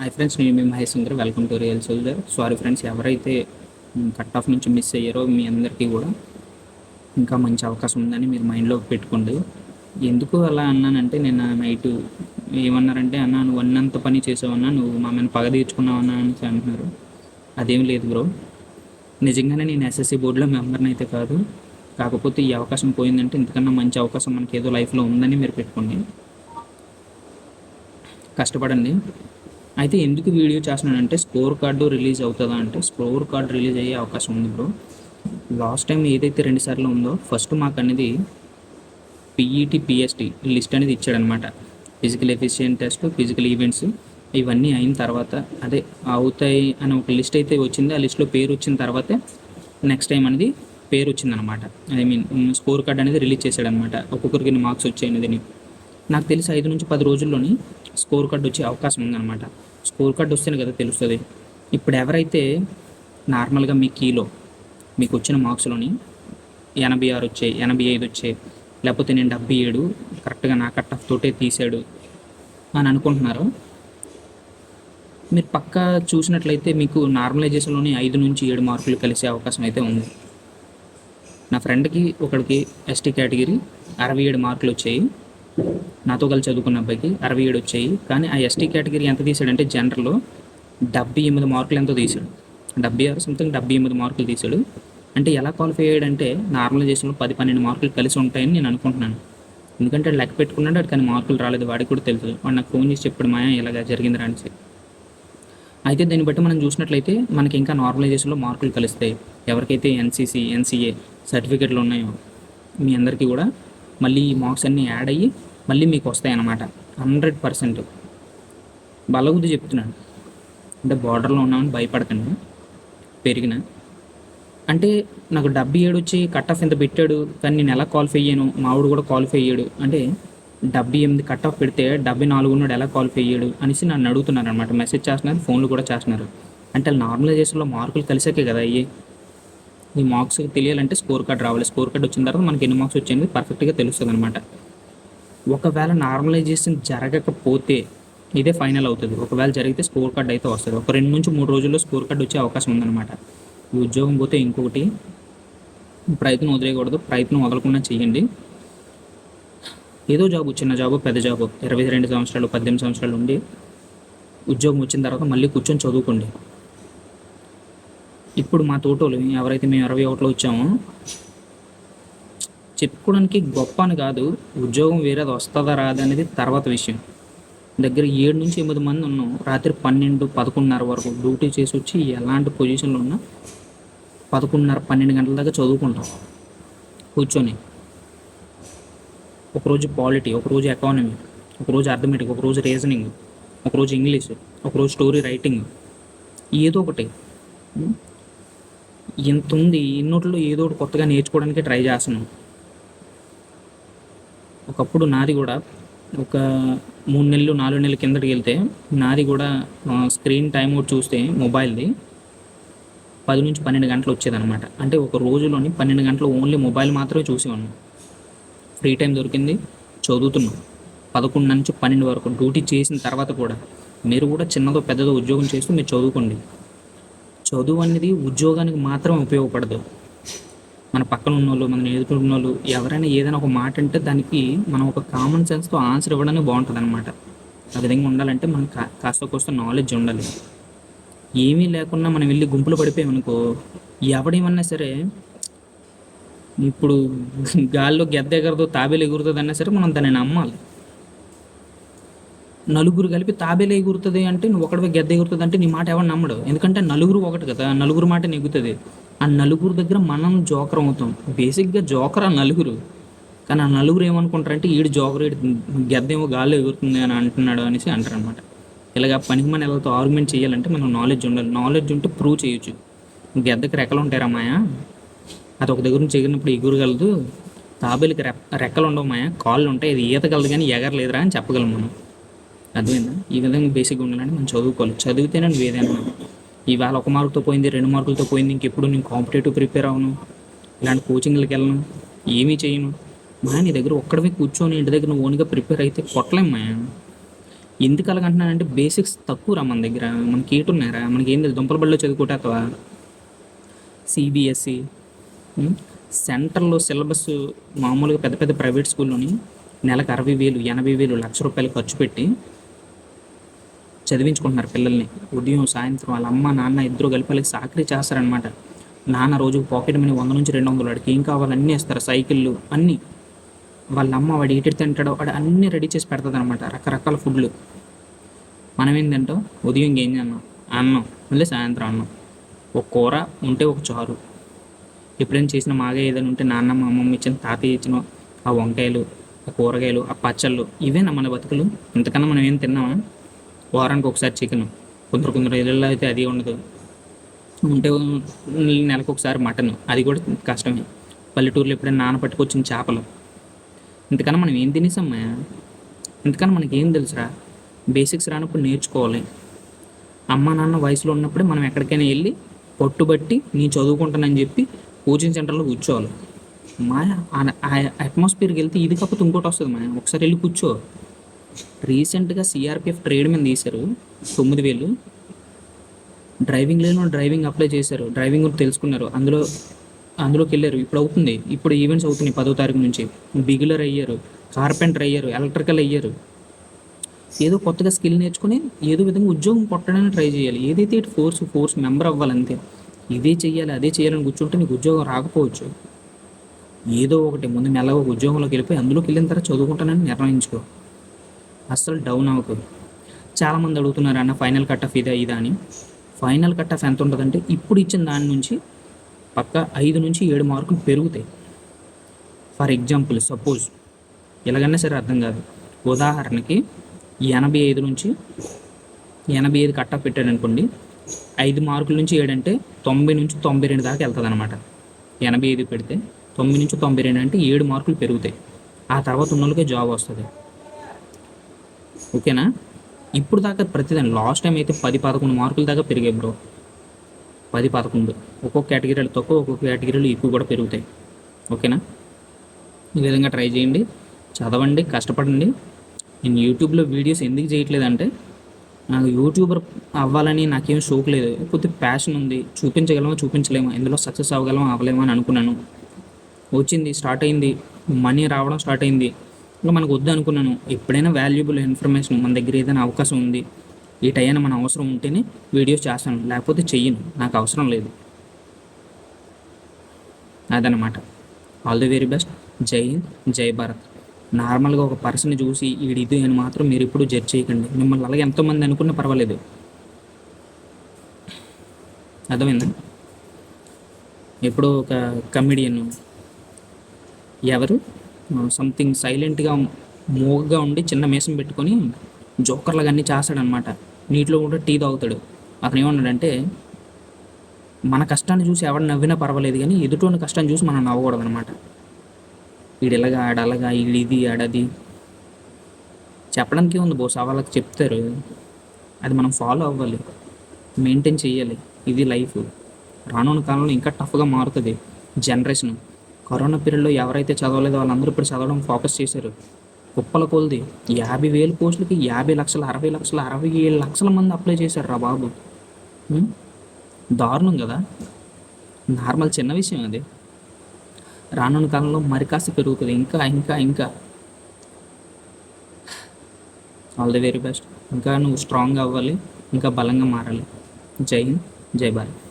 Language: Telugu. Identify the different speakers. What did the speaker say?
Speaker 1: హాయ్ ఫ్రెండ్స్ నేను మీ Mahesh Sundar. Welcome to real soldier sorry friends ఎవరైతే కట్ ఆఫ్ నుంచి మిస్ అయ్యారో మీ అందరికీ కూడా ఇంకా మంచి అవకాశం ఉందని మీరు మైండ్లో పెట్టుకోండి. ఎందుకు అలా అన్నానంటే నేను నైట్ ఏమన్నారంటే అన్న నువ్వు అన్నంత పని చేసావన్నా నువ్వు మా మీద పగ తీర్చుకున్నావన్నా అని అంటున్నారు. అదేం లేదు బ్రో. నిజంగానే నేను ఎస్ఎస్సి బోర్డులో మెంబర్ని అయితే కాదు. కాకపోతే ఈ అవకాశం పోయిందంటే ఇంతకన్నా మంచి అవకాశం మనకి ఏదో లైఫ్లో ఉందని మీరు పెట్టుకోండి. కష్టపడండి. అయితే ఎందుకు వీడియో చేస్తున్నానంటే స్కోర్ కార్డు రిలీజ్ అవుతుందా అంటే స్కోర్ కార్డు రిలీజ్ అయ్యే అవకాశం ఉంది బ్రో. లాస్ట్ టైం ఏదైతే రెండు సార్లు ఉందో ఫస్ట్ మాకు అనేది పిఈటి పిఎస్టి లిస్ట్ అనేది ఇచ్చాడనమాట. Physical efficient test physical events ఇవన్నీ అయిన తర్వాత అదే అవుతాయి అని ఒక లిస్ట్ అయితే వచ్చింది. ఆ లిస్ట్లో పేరు వచ్చిన తర్వాతే నెక్స్ట్ టైం అనేది పేరు వచ్చిందనమాట. ఐ మీన్ స్కోర్ కార్డ్ అనేది రిలీజ్ చేశాడనమాట. ఒక్కొక్కరికి మార్క్స్ వచ్చాయి అనేది. నాకు తెలిసి ఐదు నుంచి పది రోజుల్లోని స్కోర్ కార్డ్ వచ్చే అవకాశం ఉందన్నమాట. స్కోర్ కార్డ్ వస్తేనే కదా తెలుస్తుంది. ఇప్పుడు ఎవరైతే నార్మల్గా మీ కీలో మీకు వచ్చిన మార్క్స్లోని ఎనభై ఆరు వచ్చాయి ఎనభై ఐదు వచ్చాయి లేకపోతే నేను డెబ్బై ఏడు కరెక్ట్గా నా కట్ ఆఫ్ తోటే తీసాడు అని అనుకుంటున్నారు మీరు పక్కా చూసినట్లయితే మీకు నార్మలైజేషన్లోని ఐదు నుంచి ఏడు మార్కులు కలిసే అవకాశం అయితే ఉంది. నా ఫ్రెండ్కి ఒకడికి ఎస్టీ కేటగిరీ అరవై ఏడు మార్కులు వచ్చాయి. నాతో కలిసి చదువుకున్న అబ్బాయికి అరవై ఏడు వచ్చాయి. కానీ ఆ ఎస్టీ కేటగిరీ ఎంత తీసాడంటే జనరల్లో డెబ్బై ఎనిమిది మార్కులు ఎంతో తీసాడు డెబ్బై ఆరు సంథింగ్ డెబ్బై ఎనిమిది మార్కులు తీసాడు అంటే ఎలా క్వాలిఫై అయ్యాడంటే నార్మలైజేషన్లో పది పన్నెండు మార్కులు కలిసి ఉంటాయని నేను అనుకుంటున్నాను. ఎందుకంటే లెక్క పెట్టుకున్నాడు వాడికి కానీ మార్కులు రాలేదు. వాడికి కూడా తెలుసు వాడు నాకు ఫోన్ చేసి చెప్పాడు మాయా ఇలాగా జరిగింది రాని అయితే దీన్ని బట్టి మనం చూసినట్లయితే మనకి ఇంకా నార్మలైజేషన్లో మార్కులు కలుస్తాయి. ఎవరికైతే ఎన్సీసీ ఎన్సీఏ సర్టిఫికెట్లు ఉన్నాయో మీ అందరికీ కూడా మళ్ళీ ఈ మార్క్స్ అన్నీ యాడ్ అయ్యి మళ్ళీ మీకు వస్తాయన్నమాట హండ్రెడ్ పర్సెంట్. బలగుద్ది చెప్తున్నాను. అంటే బార్డర్లో ఉన్నామని భయపడకండి. పెరిగిన. అంటే నాకు డెబ్బై ఏడు వచ్చి కట్ ఆఫ్ ఎంత పెట్టాడు? కానీ నేను ఎలా క్వాలిఫై అయ్యాను? మావుడు కూడా క్వాలిఫై అయ్యాడు. అంటే డెబ్బై ఎనిమిది కట్ ఆఫ్ పెడితే డెబ్బై నాలుగు ఉన్నాడు ఎలా క్వాలిఫై అయ్యాడు? అనేసి నన్ను అడుగుతున్నారు అనమాట మెసేజ్ చేస్తున్నారు ఫోన్లు కూడా చేస్తున్నారు. అంటే నార్మలైజేషన్లో మార్కులు కలిసాకే కదా అయ్యి. ఈ మార్క్స్ తెలియాలంటే స్కోర్ కార్డ్ రావాలి. స్కోర్ కార్డ్ వచ్చిన తర్వాత మనకి ఎన్ని మార్క్స్ వచ్చాయని పర్ఫెక్ట్గా తెలుస్తుంది అనమాట ఒకవేళ నార్మలైజేషన్ జరగకపోతే ఇదే ఫైనల్ అవుతుంది. ఒకవేళ జరిగితే స్కోర్ కార్డ్ అయితే వస్తుంది. ఒక రెండు నుంచి మూడు రోజుల్లో స్కోర్ కార్డ్ వచ్చే అవకాశం ఉందన్నమాట. ఈ ఉద్యోగం పోతే ఇంకొకటి ప్రయత్నం వదిలేయకూడదు. ప్రయత్నం వదలకుండా చేయండి. ఏదో జాబ్ చిన్న జాబు పెద్ద జాబు. ఇరవై రెండు సంవత్సరాలు పద్దెనిమిది సంవత్సరాలు ఉండి ఉద్యోగం వచ్చిన తర్వాత మళ్ళీ కూర్చొని చదువుకోండి. ఇప్పుడు మా తోటోళ్ళు ఎవరైతే మేము ఇరవై ఒకటిలో వచ్చామో చెప్పుకోవడానికి గొప్ప అని కాదు ఉద్యోగం వేరేది వస్తుందా రాదా అనేది తర్వాత విషయం. దగ్గర ఏడు నుంచి ఎనిమిది మంది ఉన్నాం. రాత్రి పన్నెండు పదకొండున్నర వరకు డ్యూటీ చేసి వచ్చి ఎలాంటి పొజిషన్లో ఉన్నా పదకొండున్నర పన్నెండు గంటల దాకా చదువుకుంటాం. కూర్చొని. ఒకరోజు పాలిటీ ఒకరోజు ఎకానమీ ఒకరోజు అర్థమెటిక్ ఒకరోజు రీజనింగ్ ఒకరోజు ఇంగ్లీష్ ఒకరోజు స్టోరీ రైటింగ్ ఏదో ఒకటి. ఇంత ఉంది ఇన్నోట్లో ఏదో ఒకటి కొత్తగా నేర్చుకోవడానికి ట్రై చేస్తున్నాం. ఒకప్పుడు నాది కూడా ఒక మూడు నెలలు నాలుగు నెలల కిందకి వెళ్తే నాది కూడా స్క్రీన్ టైం ఒకటి చూస్తే మొబైల్ది పది నుంచి పన్నెండు గంటలు వచ్చేదన్నమాట. అంటే ఒక రోజులోని పన్నెండు గంటలు ఓన్లీ మొబైల్ మాత్రమే చూసి ఉన్నాం ఫ్రీ టైం దొరికింది చదువుతున్నాం. పదకొండు నుంచి పన్నెండు వరకు డ్యూటీ చేసిన తర్వాత కూడా మీరు కూడా చిన్నదో పెద్దదో ఉద్యోగం చేస్తూ మీరు చదువుకోండి. చదువు అనేది ఉద్యోగానికి మాత్రం ఉపయోగపడదు. మన పక్కన ఉన్న వాళ్ళు మన ఎదుర్కొన్న వాళ్ళు ఎవరైనా ఏదైనా ఒక మాట అంటే దానికి మనం ఒక కామన్ సెన్స్తో ఆన్సర్ ఇవ్వడానికి బాగుంటుంది అనమాట ఆ విధంగా ఉండాలంటే మనం కా కాస్త కోస్త నాలెడ్జ్ ఉండాలి. ఏమీ లేకుండా మనం వెళ్ళి గుంపులు పడిపోయామనుకో ఎవడేమన్నా సరే ఇప్పుడు గాల్లో గెద్ద ఎగరదు తాబేలు ఎగురుతుంది అన్నా సరే మనం దాన్ని నమ్మాలి. నలుగురు కలిపి తాబేలు ఎగురుతుంది అంటే నువ్వు ఒకటివే గెద్ద ఎగురుతుంది అంటే నీ మాట ఎవరు నమ్మడు. ఎందుకంటే నలుగురు ఒకటి కదా నలుగురు మాట నెగ్గుతుంది. ఆ నలుగురు దగ్గర మనం జోకర్ అవుతాం. బేసిక్గా జోకర్ ఆ నలుగురు. కానీ ఆ నలుగురు ఏమనుకుంటారంటే ఈడు జోకర్ ఈడు గెద్ద ఏమో గాల్లో ఎగురుతుంది అని అంటున్నాడు అనేసి అంటారు అనమాట ఇలాగ పనికి మన ఎవరితో ఆర్గ్యుమెంట్ చేయాలంటే మనం నాలెడ్జ్ ఉండాలి. నాలెడ్జ్ ఉంటే ప్రూవ్ చేయొచ్చు. గెద్దకి రెక్కలు ఉంటాయి మాయా? అది ఒక దగ్గర నుంచి ఎగిరినప్పుడు ఎగురగలదు. తాబేలికి రె రెక్కలు ఉండవు మాయా? కాళ్ళు ఉంటాయి. ఇది ఈతగలదు కానీ ఎగరలేదురా అని చెప్పగలం మనం. అర్థమైందా? ఈ విధంగా బేసిక్గా ఉండాలంటే మనం చదువుకోవాలి. చదివితేనే నువ్వు ఏదైనా ఇవాళ ఒక మార్కుతో పోయింది రెండు మార్కులతో పోయింది ఇంకెప్పుడు నేను కాంపిటేటివ్ ప్రిపేర్ అవ్వను ఇలాంటి కోచింగ్లకు వెళ్ళను ఏమీ చేయను. మా నీ దగ్గర ఒక్కడమే కూర్చొని ఇంటి దగ్గర నువ్వు ఓన్గా ప్రిపేర్ అయితే కొట్టలేం మా ఎందుకు అలాగంటున్నానంటే బేసిక్స్ తక్కువ రా మన దగ్గర మనకి ఏటి మనకి ఏం తెలుసు దుంపల బడిలో చదువుకుంటావా సిబిఎస్ఈ సెంట్రల్లో సిలబస్ మామూలుగా పెద్ద పెద్ద ప్రైవేట్ స్కూల్లోని నెలకు అరవై వేలు ఎనభై వేలు లక్ష రూపాయలు ఖర్చు పెట్టి చదివించుకుంటున్నారు పిల్లల్ని. ఉదయం సాయంత్రం వాళ్ళ అమ్మ నాన్న ఇద్దరు కలిపి వాళ్ళకి సాకరీ చేస్తారనమాట నాన్న రోజుకు పాకెట్ మనీ వంద నుంచి రెండు వందలు వాడికి. ఏం కావాలి అన్నీ ఇస్తారు సైకిళ్ళు అన్నీ. వాళ్ళ అమ్మ వాడు ఏటి తింటాడో వాడు అన్నీ రెడీ చేసి పెడుతుంది అనమాట రకరకాల ఫుడ్లు. మనం ఏం ఉదయం ఇంకేం తిన్నాం? అన్నం మళ్ళీ సాయంత్రం అన్నం. ఒక కూర ఉంటే ఒక చారు. ఎప్పుడైనా చేసిన మాగా ఏదైనా ఉంటే నాన్న మా అమ్మమ్మ ఇచ్చిన తాతయ్య ఇచ్చిన ఆ వంకాయలు ఆ కూరగాయలు ఆ పచ్చళ్ళు ఇవేనా మన బతుకులు? ఇంతకన్నా మనం ఏం తిన్నామా? వారానికి ఒకసారి చికెన్. కొందరు కొందరు ఇళ్ళల్లో అయితే అది ఉండదు. ఉంటే నెలకు ఒకసారి మటన్. అది కూడా కష్టమే. పల్లెటూరులో ఎప్పుడైనా నాన్న పట్టుకొచ్చిన చేపలు. ఇంతకన్నా మనం ఏం తినేసమ్మా? ఇంతకన్నా మనకి ఏం తెలుసురా? బేసిక్స్ రానప్పుడు నేర్చుకోవాలి. అమ్మ నాన్న వయసులో ఉన్నప్పుడే మనం ఎక్కడికైనా వెళ్ళి పట్టుబట్టి నేను చదువుకుంటానని చెప్పి కోచింగ్ సెంటర్లో కూర్చోవాలి. మా ఆ అట్మాస్ఫియర్కి వెళ్తే ఇది కాకపోతే ఇంకోటి వస్తుంది మా ఒకసారి వెళ్ళి కూర్చో. రీసెంట్గా సిఆర్పిఎఫ్ ట్రేడ్ మీద తీశారు తొమ్మిది వేలు. డ్రైవింగ్ లేని డ్రైవింగ్ అప్లై చేశారు. డ్రైవింగ్ కూడా తెలుసుకున్నారు. అందులో అందులోకి వెళ్ళారు. ఇప్పుడు అవుతుంది. ఇప్పుడు ఈవెంట్స్ అవుతున్నాయి పదో తారీఖు నుంచి. బిగులర్ అయ్యారు కార్పెంటర్ అయ్యారు ఎలక్ట్రికల్ అయ్యారు. ఏదో కొత్తగా స్కిల్ నేర్చుకుని ఏదో విధంగా ఉద్యోగం కొట్టడానికి ట్రై చేయాలి. ఏదైతే ఇటు ఫోర్స్ ఫోర్స్ మెంబర్ అవ్వాలంతే ఇదే చేయాలి అదే చేయాలని కూర్చుంటే నీకు ఉద్యోగం రాకపోవచ్చు. ఏదో ఒకటి ముందు మెల్లగా ఉద్యోగంలోకి వెళ్ళిపోయి అందులోకి వెళ్ళిన తర్వాత చదువుకుంటానని నిర్ణయించుకో. అస్సలు డౌన్ అవ్వకు. చాలామంది అడుగుతున్నారు అన్న ఫైనల్ కట్ ఆఫ్ ఇదా ఇదా అని. ఫైనల్ కట్ ఆఫ్ ఎంత ఉంటుందంటే ఇప్పుడు ఇచ్చిన దాని నుంచి పక్క ఐదు నుంచి ఏడు మార్కులు పెరుగుతాయి. ఫర్ ఎగ్జాంపుల్ సపోజ్ ఎలాగన్నా సరే అర్థం కాదు. ఉదాహరణకి ఎనభై ఐదు నుంచి ఎనభై ఐదు కట్ ఆఫ్ పెట్టాడు అనుకోండి ఐదు మార్కుల నుంచి ఏడంటే తొంభై నుంచి తొంభై రెండు దాకా వెళ్తుంది అనమాట ఎనభై ఐదు పెడితే తొమ్మిది నుంచి తొంభై రెండు అంటే ఏడు మార్కులు పెరుగుతాయి. ఆ తర్వాత ఉన్నోళ్ళకే జాబ్ వస్తుంది. ఓకేనా? ఇప్పుడు దాకా ప్రతిదాని లాస్ట్ టైం అయితే పది పదకొండు మార్కుల దాకా పెరిగాయి బ్రో. పది పదకొండు. ఒక్కొక్క కేటగిరీలు తక్కువ ఒక్కొక్క కేటగిరీలు ఎక్కువ కూడా పెరుగుతాయి. ఓకేనా? ఈ విధంగా ట్రై చేయండి చదవండి కష్టపడండి. నేను యూట్యూబ్లో వీడియోస్ ఎందుకు చేయట్లేదంటే నాకు యూట్యూబర్ అవ్వాలని నాకేం షోక్ లేదు. కొద్దిగా ప్యాషన్ ఉంది. చూపించగలమో చూపించలేమో? ఇందులో సక్సెస్ అవ్వగలమో అవ్వలేమో అని అనుకున్నాను. వచ్చింది స్టార్ట్ అయింది. మనీ రావడం స్టార్ట్ అయింది. ఇంకా మనకు వద్దు అనుకున్నాను. ఎప్పుడైనా వాల్యుబుల్ ఇన్ఫర్మేషన్ మన దగ్గర ఏదైనా అవకాశం ఉంది ఈ టైనా మన అవసరం ఉంటేనే వీడియోస్ చేస్తాను. లేకపోతే చెయ్యను. నాకు అవసరం లేదు. అదనమాట ఆల్ ది వెరీ బెస్ట్ జై హింద్ జై భారత్. నార్మల్గా ఒక పర్సన్ చూసి ఈడు ఇది అని మాత్రం మీరు ఇప్పుడు జడ్జ్ చేయకండి. మిమ్మల్ని అలాగే ఎంతోమంది అనుకున్నా పర్వాలేదు. అర్థమైందా? ఇప్పుడు ఒక కమెడియన్ ఎవరు? సంథింగ్ సైలెంట్గా మూగగా ఉండి చిన్న మీసం పెట్టుకొని జోకర్లు అన్నీ చేస్తాడనమాట నీటిలో కూడా టీ తాగుతాడు. అతను ఏమన్నాడంటే మన కష్టాన్ని చూసి ఎవడు నవ్వినా పర్వాలేదు కానీ ఎదుటి కష్టాన్ని చూసి మనం నవ్వకూడదు అనమాట వీడు ఇలాగా ఆడలాగా వీడు ఇది ఆడది చెప్పడానికి ఉంది బోస్ వాళ్ళకి చెప్తారు. అది మనం ఫాలో అవ్వాలి. మెయింటైన్ చేయాలి. ఇది లైఫ్ రానున్న కాలంలో ఇంకా టఫ్గా మారుతుంది. జనరేషన్ కరోనా పీరియడ్లో ఎవరైతే చదవలేదో వాళ్ళందరూ ఇప్పుడు చదవడం ఫోకస్ చేశారు. కుప్పల కొలది యాభై వేల పోస్టులకి యాభై లక్షల అరవై లక్షల అరవై ఏడు లక్షల మంది అప్లై చేశారు రా బాబు. దారుణం కదా? నార్మల్ చిన్న విషయం అది. రానున్న కాలంలో మరి కాస్త పెరుగుతుంది. ఇంకా ఇంకా ఇంకా. ఆల్ ది వెరీ బెస్ట్ ఇంకా నువ్వు స్ట్రాంగ్ అవ్వాలి. ఇంకా బలంగా మారాలి. జై హింద్. జై భారత్.